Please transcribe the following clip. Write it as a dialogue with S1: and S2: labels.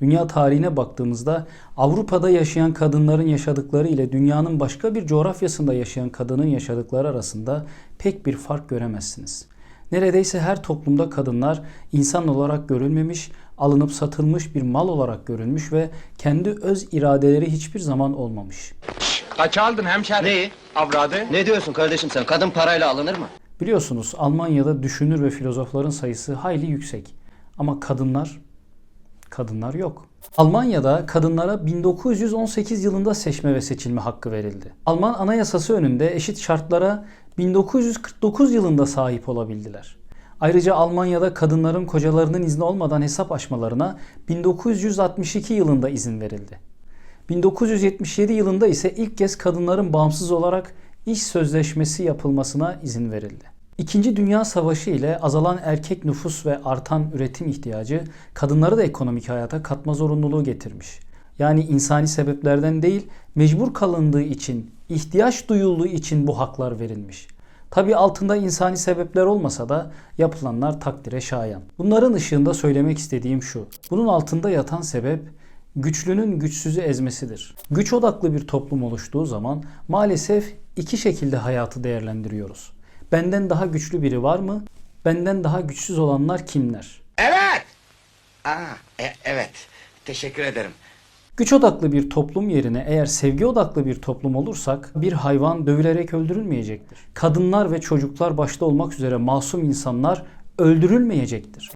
S1: Dünya tarihine baktığımızda Avrupa'da yaşayan kadınların yaşadıkları ile dünyanın başka bir coğrafyasında yaşayan kadının yaşadıkları arasında pek bir fark göremezsiniz. Neredeyse her toplumda kadınlar insan olarak görülmemiş, alınıp satılmış bir mal olarak görülmüş ve kendi öz iradeleri hiçbir zaman olmamış.
S2: Kaça aldın hemşerim?
S3: Neyi?
S2: Avradı.
S3: Ne diyorsun kardeşim sen? Kadın parayla alınır mı?
S1: Biliyorsunuz Almanya'da düşünür ve filozofların sayısı hayli yüksek. Ama kadınlar, kadınlar yok. Almanya'da kadınlara 1918 yılında seçme ve seçilme hakkı verildi. Alman anayasası önünde eşit şartlara 1949 yılında sahip olabildiler. Ayrıca Almanya'da kadınların kocalarının izni olmadan hesap açmalarına 1962 yılında izin verildi. 1977 yılında ise ilk kez kadınların bağımsız olarak iş sözleşmesi yapılmasına izin verildi. İkinci Dünya Savaşı ile azalan erkek nüfus ve artan üretim ihtiyacı kadınları da ekonomik hayata katma zorunluluğu getirmiş. Yani insani sebeplerden değil, mecbur kalındığı için, ihtiyaç duyulduğu için bu haklar verilmiş. Tabi altında insani sebepler olmasa da yapılanlar takdire şayan. Bunların ışığında söylemek istediğim şu. Bunun altında yatan sebep güçlünün güçsüzü ezmesidir. Güç odaklı bir toplum oluştuğu zaman maalesef iki şekilde hayatı değerlendiriyoruz. Benden daha güçlü biri var mı? Benden daha güçsüz olanlar kimler?
S4: Evet. Aa, e- evet. Teşekkür ederim.
S1: Güç odaklı bir toplum yerine eğer sevgi odaklı bir toplum olursak bir hayvan dövülerek öldürülmeyecektir. Kadınlar ve çocuklar başta olmak üzere masum insanlar öldürülmeyecektir.